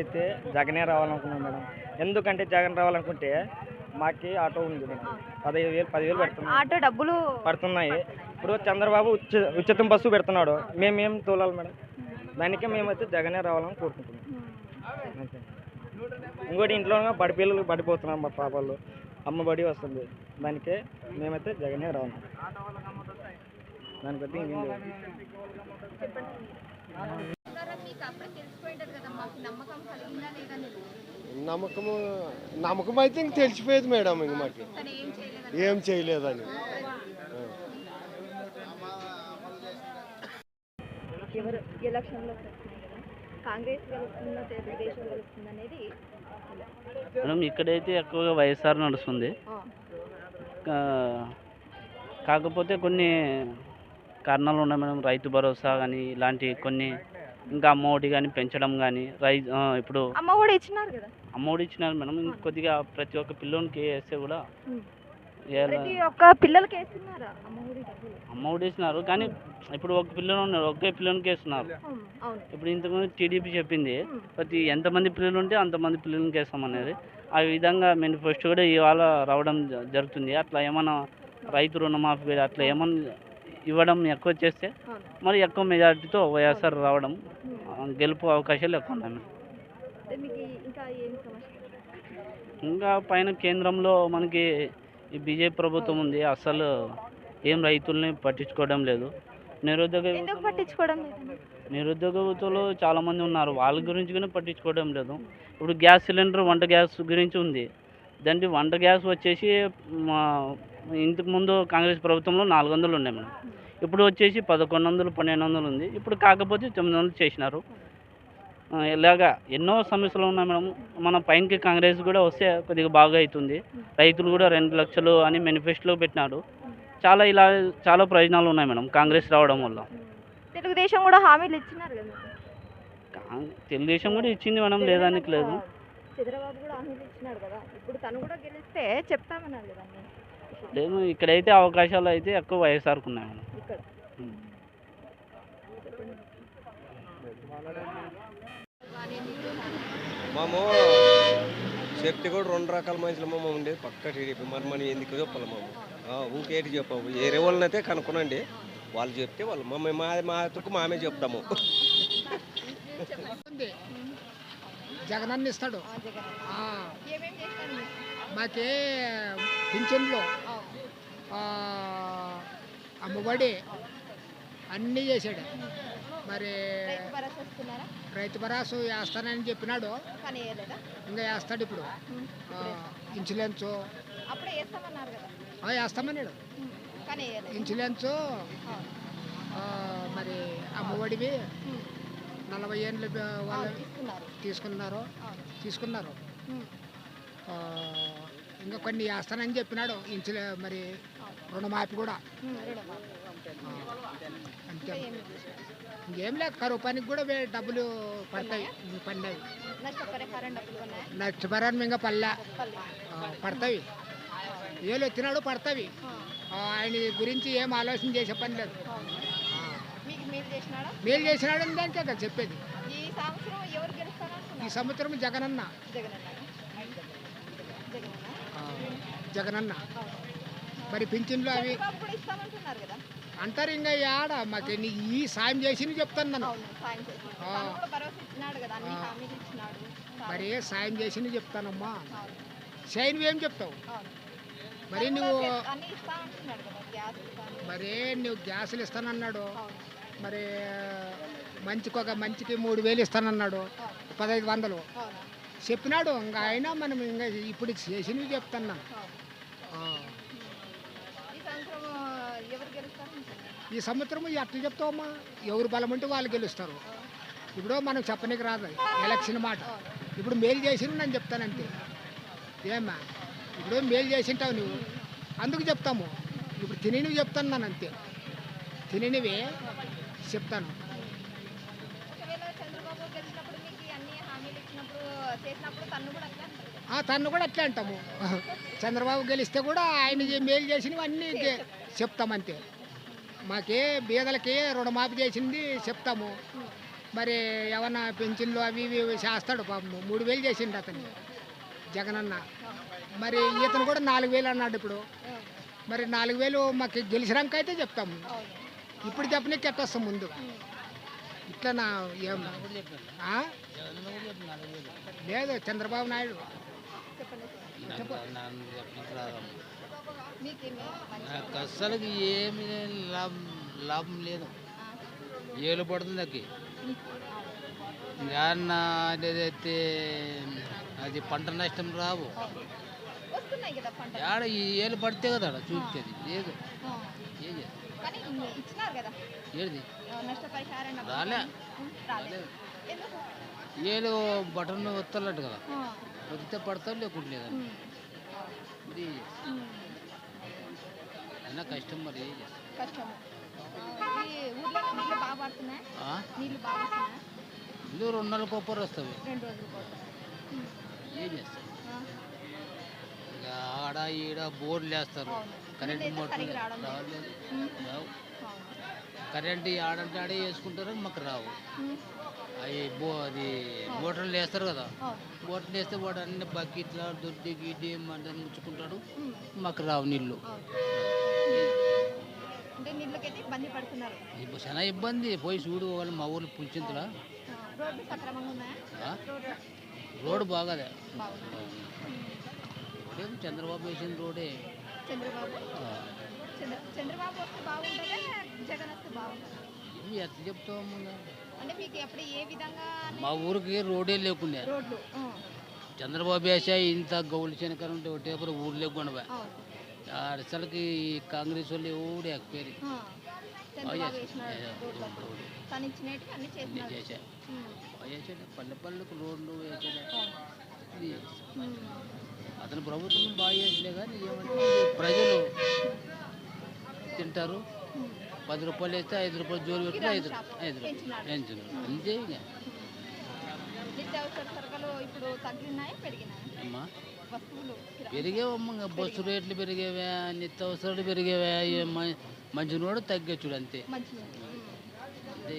అయితే జగనే రావాలనుకున్నాం మేడం. ఎందుకంటే జగన్ రావాలనుకుంటే మాకి ఆటో ఉంది మేడం. పదిహేను వేలు పదివేలు పెడుతున్నాం. ఆటో డబ్బులు పడుతున్నాయి. ఇప్పుడు చంద్రబాబు ఉచిత ఉచితం బస్సు పెడుతున్నాడు. మేమేం తోలాలి మేడం? దానికే మేమైతే జగనే రావాలని కోరుకుంటున్నాం. ఇంకోటి ఇంట్లో బడి పిల్లలు పడిపోతున్నాం మా పాపాలు. అమ్మ బడి వస్తుంది. దానికే మేమైతే జగనే రావాలి దానికైతే ఇంకేం లేదు. నమ్మకము నమ్మకం అయితే ఇంక తెలిసిపోయేది మేడం ఇంక మాకు. ఏం చేయలేదని. ఎవరు ఎలక్షన్లో కాంగ్రెస్ గెలుస్తుందా తెలుగుదేశం గెలుస్తుంది అనేది మేడం ఇక్కడైతే ఎక్కువగా వైఎస్ఆర్ నడుస్తుంది. కాకపోతే కొన్ని కారణాలు ఉన్నాయి మేడం రైతు భరోసా కానీ ఇలాంటి కొన్ని ఇంకా అమ్మఒడి కానీ పెంచడం కానీ రై ఆ, ఇప్పుడు అమ్మ కూడా ఇచ్చినారు కదా? అమ్మఒడి ఇచ్చినారు మేడం. ఇంక కొద్దిగా ప్రతి ఒక్క పిల్లోనికి వేస్తే కూడా ప్రతి ఒక్క పిల్లలకి వేస్తున్నారా అమ్మఒడి ఇస్తున్నారు. కానీ ఇప్పుడు ఒక పిల్లలు ఉన్నారు ఒకే పిల్లోనికి వేస్తున్నారు. ఇప్పుడు ఇంతకుముందు టీడీపీ చెప్పింది ప్రతి ఎంతమంది పిల్లలు ఉంటే అంతమంది పిల్లలకి వేస్తామనేది ఆ విధంగా మేనిఫెస్టో కూడా ఇవాళ రావడం జరుగుతుంది. అట్లా ఏమన్నా రైతు రుణమాఫీ అట్లా ఏమన్నా ఇవ్వడం ఎక్కువ చేస్తే మరి ఎక్కువ మెజారిటీతో వైఎస్ఆర్ రావడం గెలుపు అవకాశాలు ఎక్కువ ఉన్నాయి ఇంకా పైన కేంద్రంలో మనకి ఈ బీజేపీ ప్రభుత్వం ఉంది. అసలు ఏం రైతుల్ని పట్టించుకోవడం లేదు. నిరుద్యోగ పట్టించుకోవడం నిరుద్యోగ యువతలో చాలా మంది ఉన్నారు. వాళ్ళ గురించి కూడా పట్టించుకోవడం లేదు. ఇప్పుడు గ్యాస్ సిలిండర్ వంట గ్యాస్ గురించి ఉంది. దాంట్లో వంట గ్యాస్ వచ్చేసి మా ఇంతకు ముందు కాంగ్రెస్ ప్రభుత్వంలో నాలుగు వందలు ఉన్నాయి మేడం. ఇప్పుడు వచ్చేసి పదకొండు వందలు పన్నెండు వందలు ఉంది. ఇప్పుడు కాకపోతే తొమ్మిది వందలు చేసినారు. ఇలాగా ఎన్నో సమస్యలు ఉన్నాయి మేడం. మన పైనకి కాంగ్రెస్ కూడా వస్తే కొద్దిగా బాగా అవుతుంది. రైతులు కూడా రెండు లక్షలు అని మేనిఫెస్టోలో పెట్టినారు. చాలా ఇలా చాలా ప్రయోజనాలు ఉన్నాయి మేడం కాంగ్రెస్ రావడం వల్ల. తెలుగుదేశం కూడా హామీలు ఇచ్చినారు కదా తెలుగుదేశం కూడా ఇచ్చింది మేడం లేదానికి లేదు. చంద్రబాబు కూడా హామీలు ఇచ్చినాడు కదా. ఇప్పుడు తను కూడా గెలిస్తే చెప్తామన్నారు కదా. లేదు ఇక్కడైతే అవకాశాలు అయితే ఎక్కువ వైఎస్ఆర్కు ఉన్నాయి మేడం. మేము చెప్తే కూడా రెండు రకాల మనుషులు మేము ఉండేది పక్క టీడీపీ. మరి మనం ఎందుకు చెప్పాలి మేము? ఆ, ఊకేటి చెప్పాము వేరే వాళ్ళని అయితే కనుక్కునండి. వాళ్ళు చెప్తే వాళ్ళు మమ్మల్ని మా మా తుక్కు మామే చెప్తాము. జగనన్న ఇస్తాడు? మాకే పింఛన్లు. అమ్మఒడి అన్నీ చేశాడు. మరి రైతు భరోసా వేస్తానని చెప్పినాడు. ఇంకా వేస్తాడు ఇప్పుడు. ఇన్సూరెన్స్. వేస్తామన్నాడు. ఇన్సూరెన్స్ మరి అమ్మఒడివి నలభై ఏళ్ళు వాళ్ళు తీసుకున్నారు. తీసుకున్నారు. ఇంకా కొన్ని వేస్తానని చెప్పినాడు. ఇన్సులే మరి రుణమాఫీ కూడా. అంతే. ఇంకా లేదు కరువు పనికి కూడా డబ్బులు పడతాయి. పడినవి. ఉన్నాయా? నష్టపరాన్ని ఇంకా పల్లె పడతాయి. ఏళ్ళు వచ్చినాడు ఆ, ఆయన గురించి ఏం ఆలోచన చేసే పని లేదు. మేలు చేసినాడు? అని దానికే కదా చెప్పేది. ఈ సంవత్సరం సంవత్సరం జగనన్న. జగనన్న. మరి పింఛన్లు అవి అంటారు ఇంకా యాడ మాకు ఈ సాయం చేసి చెప్తాను నన్ను. మరి సాయం చేసి చెప్తానమ్మా. చేయను ఏం చెప్తావు? మరి నువ్వు మరి నువ్వు గ్యాసులు ఇస్తానన్నాడు. మరి మంచికి ఒక మంచికి మూడు వేలు ఇస్తానన్నాడు. పదహైదు వందలు. చెప్పినాడు. ఇంకా అయినా మనం ఇంకా ఇప్పుడు చేసినవి ఆ, ఈ సంవత్సరం ఎట్లా చెప్తావమ్మా? ఎవరు బలం ఉంటే వాళ్ళు గెలుస్తారు. ఇప్పుడు మనం చెప్పనీకి రాదు. ఎలక్షన్ మాట. ఇప్పుడు మేలు చేసిన నేను చెప్తానంతే ఏమ్మా? ఇప్పుడు మేలు చేసింటావు నువ్వు. అందుకు చెప్తాము. ఇప్పుడు తినేవి చెప్తాను నేను అంతే. తినేనివి చెప్తాను. తను కూడా అట్లా అంటాము. చంద్రబాబు గెలిస్తే కూడా ఆయన మేలు చేసినవి అన్నీ గె- చెప్తామంతే. మాకే బీదలకి రుణమాఫీ చేసింది చెప్తాము. మరి ఏమన్నా పెన్షన్లు అవి ఇవి చేస్తాడు పాపం మూడు వేలు చేసిండు అతను జగనన్న. మరి ఇతను కూడా నాలుగు వేలు అన్నాడు ఇప్పుడు. మరి నాలుగు వేలు మాకు గెలిచినాక అయితే చెప్తాము ఇప్పుడు చెప్పనీకి ఎట్టొస్తాం ముందు. ఇట్లా నా ఏం? లేదు చంద్రబాబు నాయుడు. నాకు అస్సలకి ఏమి లాభం లాభం లేదు. ఏలు పడుతుంది నాకు. యాన్న ఏదైతే అది పంట నష్టం రావు. ఈ ఏలు పడితే కదా ఆడ చూపించేది లేదు. కానీ ఇచ్చినారు కదా. నష్టపరిహారం రాలేదు ఏలు బటన్ వస్తలట్టు కదా. పడతారు లేకుంటే లేదని ఉం, మరి అయినా కష్టం మరి ఏం చేస్తాం? కష్టము ఆ, ఈ ఊర్లో నీళ్ళు బాగా పడుతున్నాయి? ఆ? నీళ్ళు బాగా వస్తున్నాయి? ఇల్లు రెండు నెలల కొప్పరు వస్తాయి. రెండు ఏం చేస్తాం? ఆ, ఇక ఆడ ఈడ బోర్లు వేస్తారు. కరెంట్ నీళ్ళైతే మోటార్ సరిగ్గా రావడం లేదు. రావట్లేదు ఉం, రావు. కరెంట్ ఈ ఆడంటే ఆడే వేసుకుంటారు మాకు రావు. అవి బో అది మోటార్లు వేస్తారు కదా. మోటార్లు వేస్తే వాడు అన్ని బకెట్ల దొడ్డి గిడ్డి మంట ముచ్చుకుంటాడు మాకు రావు నీళ్ళు. చాలా ఇబ్బంది. పోయి చూడు వాళ్ళు మా ఊర్లో పులిచింతలా. రోడ్డు బాగాదే చంద్రబాబు వేసిన రోడే. చంద్రబాబు. ఆ, చంద్ర చంద్రబాబు వస్తే బాగుంటుందా జగన్ వస్తే బాగుంటుందా? ఏం ఎట్లా చెప్తాము ఇంకా? అంటే మీకు ఎప్పుడు ఏ విధంగా మా ఊరికి రోడే లేకుండా. రోడ్లు ఆ, చంద్రబాబు వేసా ఇంత గౌలు శనకర ఉంటే ఒకటేపరు ఊర్లో కొనవా అవును అసలుకి కాంగ్రెస్ వాళ్ళు ఎవడు ఎక్కిపోయి ఆ, చంద్రబాబు yes. వేసిన Yeah, రోడ్లు రోడ్లు. తను ఇచ్చినట్టు అన్ని చేసినారు చేసా ఉమ్, వేసాడు పల్లె పల్లెకు రోడ్లు వేసాడు. ఇది. ఉమ్, అతను ప్రభుత్వం బాగా చేసలే కానీ ఏమంటే ప్రజలు తింటారు. పది రూపాయలు వేస్తే ఐదు రూపాయలు జోలు పెట్టి ఐదు ఐదు రూపాయలు అంతే ఇక. అమ్మా పెరిగేవమ్మ బస్సు రేట్లు పెరిగేవా నిత్యావసరాలు పెరిగేవా మంచి నోడు తగ్గచ్చుడు అంతే. అంతే